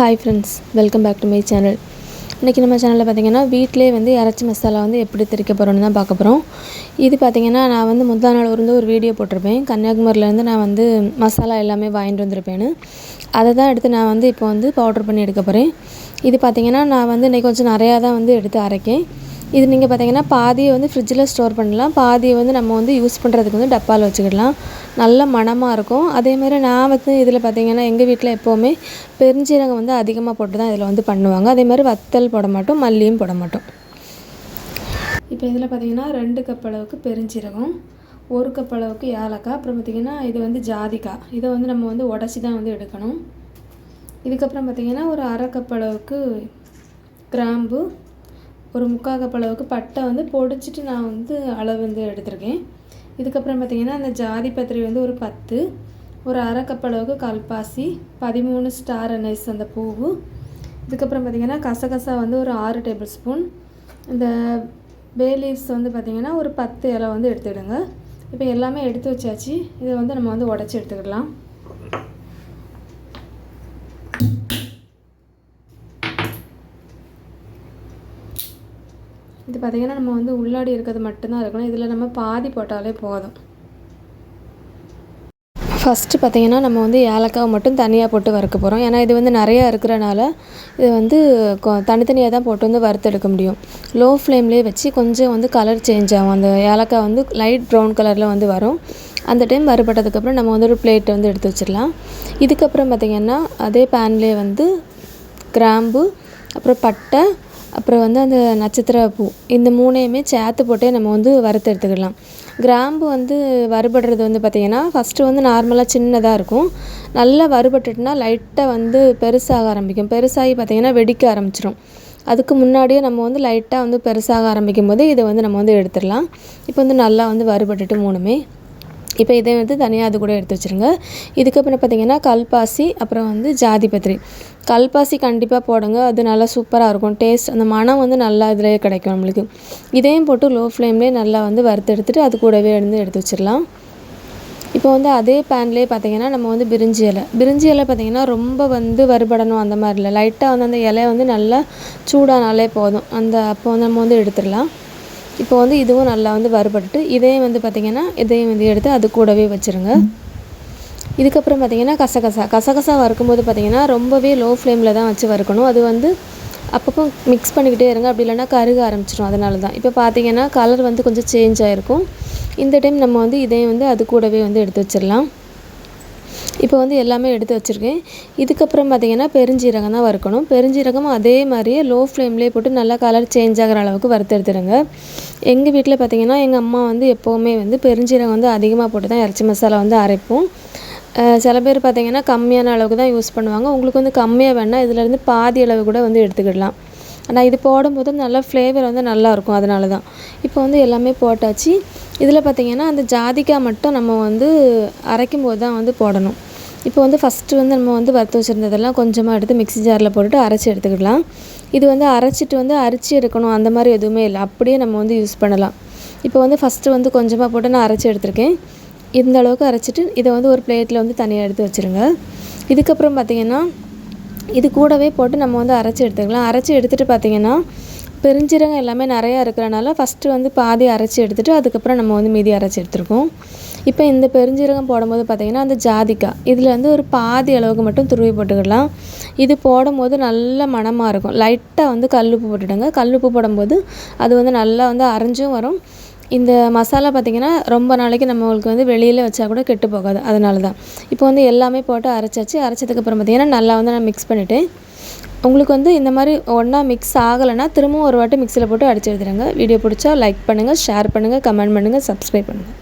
Hi friends welcome back to my channel இன்றைக்கி நம்ம சேனலில் பார்த்தீங்கன்னா வீட்டிலே வந்து இறச்சி மசாலா வந்து எப்படி திரிக்க போகிறோன்னு தான் பார்க்க போகிறோம் இது பார்த்திங்கன்னா நான் வந்து முந்தா நாள் இருந்து ஒரு வீடியோ போட்டிருப்பேன். கன்னியாகுமரியிலேருந்து நான் வந்து மசாலா எல்லாமே வாங்கிட்டு வந்திருப்பேன்னு. அதை தான் எடுத்து நான் வந்து இப்போ வந்து பவுட்ரு பண்ணி எடுக்க போகிறேன் இது பார்த்தீங்கன்னா நான் வந்து இன்றைக்கி கொஞ்சம் நிறையா தான் வந்து எடுத்து அரைக்கேன். இது நீங்கள் பார்த்தீங்கன்னா பாதியை வந்து ஃப்ரிட்ஜில் ஸ்டோர் பண்ணலாம். பாதியை வந்து நம்ம வந்து யூஸ் பண்ணுறதுக்கு வந்து டப்பாவில் வச்சுக்கிடலாம். நல்ல மணமாக இருக்கும். அதேமாதிரி நான் வந்து இதில் பார்த்தீங்கன்னா எங்கள் வீட்டில் எப்போவுமே பெருஞ்சீரகம் வந்து அதிகமாக போட்டு தான் இதில் வந்து பண்ணுவாங்க. அதேமாதிரி வத்தல் போட மாட்டோம் மல்லியும் போட மாட்டோம். இப்போ இதில் பார்த்தீங்கன்னா ரெண்டு கப் அளவுக்கு பெருஞ்சீரகம் ஒரு கப் அளவுக்கு ஏலக்காய் அப்புறம் பார்த்திங்கன்னா இது வந்து ஜாதிக்காய். இதை வந்து நம்ம வந்து உடச்சி தான் வந்து எடுக்கணும். இதுக்கப்புறம் பார்த்திங்கன்னா ஒரு அரை கப் அளவுக்கு கிராம்பு ஒரு முக்கால் கப் அளவுக்கு பட்டை வந்து பொடிச்சிட்டு நான் வந்து அளவு வந்து எடுத்திருக்கேன். இதுக்கப்புறம் பார்த்திங்கன்னா அந்த ஜாதி பத்திரி வந்து ஒரு பத்து ஒரு அரை கப் அளவுக்கு கல்பாசி பதிமூணு ஸ்டார் அனைஸ் அந்த பூவு. இதுக்கப்புறம் பார்த்திங்கன்னா கசகசா வந்து ஒரு ஆறு டேபிள் ஸ்பூன் இந்த பே லீவ்ஸ் வந்து பார்த்திங்கன்னா ஒரு பத்து இலை வந்து எடுத்துக்கிடுங்க இப்போ எல்லாமே எடுத்து வச்சாச்சு. இதை வந்து நம்ம வந்து உடச்சி எடுத்துக்கிடலாம் இது பார்த்திங்கன்னா நம்ம வந்து உள்ளாடி இருக்கிறது மட்டும்தான் இருக்கணும். இதில் நம்ம பாதி போட்டாலே போதும். ஃபஸ்ட்டு பார்த்திங்கன்னா நம்ம வந்து ஏலக்காவை மட்டும் தனியாக போட்டு வறுக்க போகிறோம் ஏன்னா இது வந்து நிறையா இருக்கிறனால இது வந்து தனித்தனியாக தான் போட்டு வந்து வறுத்தெடுக்க முடியும். லோ ஃப்ளேம்லேயே வச்சு கொஞ்சம் வந்து கலர் சேஞ்ச் ஆகும். அந்த ஏலக்காய் வந்து லைட் ப்ரௌன் கலரில் வந்து வரும். அந்த டைம் வறுபட்டதுக்கப்புறம் நம்ம வந்து ஒரு பிளேட்டை வந்து எடுத்து வச்சிடலாம். இதுக்கப்புறம் பார்த்திங்கன்னா அதே பேன்லேயே வந்து கிராம்பு அப்புறம் பட்டை அப்புறம் வந்து அந்த நட்சத்திர பூ இந்த மூணையுமே சேர்த்து போட்டே நம்ம வந்து வறுத்து எடுத்துக்கலாம். கிராம்பு வந்து வறுபடுறது வந்து பார்த்திங்கன்னா ஃபஸ்ட்டு வந்து நார்மலாக சின்னதாக இருக்கும். நல்லா வறுபட்டுட்டுனா லைட்டாக வந்து பெருசாக ஆரம்பிக்கும். பெருசாகி பார்த்திங்கன்னா வெடிக்க ஆரம்பிச்சிடும் அதுக்கு முன்னாடியே நம்ம வந்து லைட்டாக வந்து பெருசாக ஆரம்பிக்கும் போது இதை வந்து நம்ம வந்து எடுத்துடலாம். இப்போ வந்து நல்லா வந்து வறுபட்டுட்டு மூணுமே. இப்போ இதை வந்து தனியாக அது கூட எடுத்து வச்சுருங்க. இதுக்கப்புறம் பார்த்திங்கன்னா கல்பாசி அப்புறம் வந்து ஜாதிபத்திரி. கல்பாசி கண்டிப்பாக போடுங்க. அது நல்லா சூப்பராக இருக்கும். டேஸ்ட் அந்த மனம் வந்து நல்லா இதிலே கிடைக்கும் நம்மளுக்கு. இதையும் போட்டு லோ ஃப்ளேம்லேயே நல்லா வந்து வறுத்தெடுத்துட்டு அது கூடவே இருந்து எடுத்து வச்சிடலாம். இப்போ வந்து அதே பேன்லேயே பார்த்தீங்கன்னா நம்ம வந்து பிரிஞ்சி இலை. பிரிஞ்சி இலை பார்த்திங்கன்னா ரொம்ப வந்து வறுபடணும் அந்த மாதிரி இல்லை. லைட்டாக வந்து அந்த இலையை வந்து நல்லா சூடானாலே போதும். அந்த அப்போ வந்து நம்ம வந்து எடுத்துடலாம். இப்போ வந்து இதுவும் நல்லா வந்து வறுபட்டு இதையும் வந்து பார்த்திங்கன்னா இதையும் வந்து எடுத்து அது கூடவே வச்சுருங்க. இதுக்கப்புறம் பார்த்திங்கன்னா கசகசா. கசகசா வறுக்கும்போது பார்த்திங்கன்னா ரொம்பவே லோ ஃப்ளேமில் தான் வச்சு வறுக்கணும். அது வந்து அப்பப்போ மிக்ஸ் பண்ணிக்கிட்டே இருங்க. அப்படி இல்லைனா கருக ஆரம்பிச்சிடும் அதனால தான் இப்போ பார்த்திங்கன்னா கலர் வந்து கொஞ்சம் சேஞ்ச் ஆகிருக்கும் இந்த டைம் நம்ம வந்து இதையும் வந்து அது கூடவே வந்து எடுத்து வச்சிடலாம். இப்போ வந்து எல்லாமே எடுத்து வச்சுருக்கேன். இதுக்கப்புறம் பார்த்திங்கன்னா பெருஞ்சீரகம் தான் வறுக்கணும். பெருஞ்சீரகம் அதே மாதிரியே லோ ஃப்ளேம்லேயே போட்டு நல்லா கலர் சேஞ்ச் ஆகிற அளவுக்கு வறுத்தெடுத்துடுங்க எங்கள் வீட்டில் பார்த்திங்கன்னா எங்கள் அம்மா வந்து எப்போவுமே வந்து பெருஞ்சீரகம் வந்து அதிகமாக போட்டு தான் இறச்சி மசாலா வந்து அரைப்போம். சில பேர் பார்த்திங்கன்னா கம்மியான அளவுக்கு தான் யூஸ் பண்ணுவாங்க. உங்களுக்கு வந்து கம்மியாக வேணால் இதிலேருந்து பாதி அளவு கூட வந்து எடுத்துக்கிடலாம். ஆனால் இது போடும்போது நல்ல ஃப்ளேவர் வந்து நல்லாயிருக்கும் அதனால தான். இப்போ வந்து எல்லாமே போட்டாச்சு. இதில் பார்த்திங்கன்னா அந்த ஜாதிக்காய் மட்டும் நம்ம வந்து அரைக்கும் போது தான் வந்து போடணும். இப்போ வந்து ஃபஸ்ட்டு வந்து நம்ம வந்து வறுத்து வச்சுருந்ததெல்லாம் கொஞ்சமாக எடுத்து மிக்ஸி ஜாரில் போட்டுட்டு அரைச்சி எடுத்துக்கிடலாம். இது வந்து அரைச்சிட்டு வந்து அரிச்சு எடுக்கணும். அந்த மாதிரி எதுவுமே இல்லை. அப்படியே நம்ம வந்து யூஸ் பண்ணலாம். இப்போ வந்து ஃபஸ்ட்டு வந்து கொஞ்சமாக போட்டு நான் அரைச்சி எடுத்திருக்கேன். இந்த அளவுக்கு அரைச்சிட்டு இதை வந்து ஒரு பிளேட்டில் வந்து தனியாக எடுத்து வச்சுருங்க. இதுக்கப்புறம் பார்த்திங்கன்னா இது கூடவே போட்டு நம்ம வந்து அரைச்சி எடுத்துக்கலாம். அரைச்சி எடுத்துகிட்டு பார்த்திங்கன்னா பெருஞ்சீரகம் எல்லாமே நிறையா இருக்கிறனால ஃபஸ்ட்டு வந்து பாதி அரைச்சி எடுத்துகிட்டு அதுக்கப்புறம் நம்ம வந்து மீதி அரைச்சி எடுத்துருக்கோம். இப்போ இந்த பெருஞ்சீரகம் போடும்போது பார்த்திங்கன்னா அந்த ஜாதிக்காய் இதில் வந்து ஒரு பாதி அளவுக்கு மட்டும் துருவி போட்டுக்கிடலாம் இது போடும்போது நல்ல மணமாக இருக்கும். லைட்டாக வந்து கல்லுப்பு போட்டுடுங்க. கல்லுப்பு போடும்போது அது வந்து நல்லா வந்து அரைஞ்சும் வரும். இந்த மசாலா பார்த்திங்கன்னா ரொம்ப நாளைக்கு நம்மளுக்கு வந்து வெளியில் வச்சா கூட கெட்டு போகாது. அதனால தான் இப்போ வந்து எல்லாமே போட்டு அரைச்சாச்சு. அரைச்சதுக்கப்புறம் பார்த்திங்கன்னா நல்லா வந்து நான் மிக்ஸ் பண்ணிவிட்டேன் உங்களுக்கு வந்து இந்த மாதிரி ஒன்றா மிக்ஸ் ஆகலைன்னா திரும்பவும் ஒரு வாட்டி மிக்சியில் போட்டு அடிச்சு எடுத்துடுங்க. வீடியோ பிடிச்சா லைக் பண்ணுங்கள் ஷேர் பண்ணுங்கள் கமெண்ட் பண்ணுங்கள் சப்ஸ்கிரைப் பண்ணுங்கள்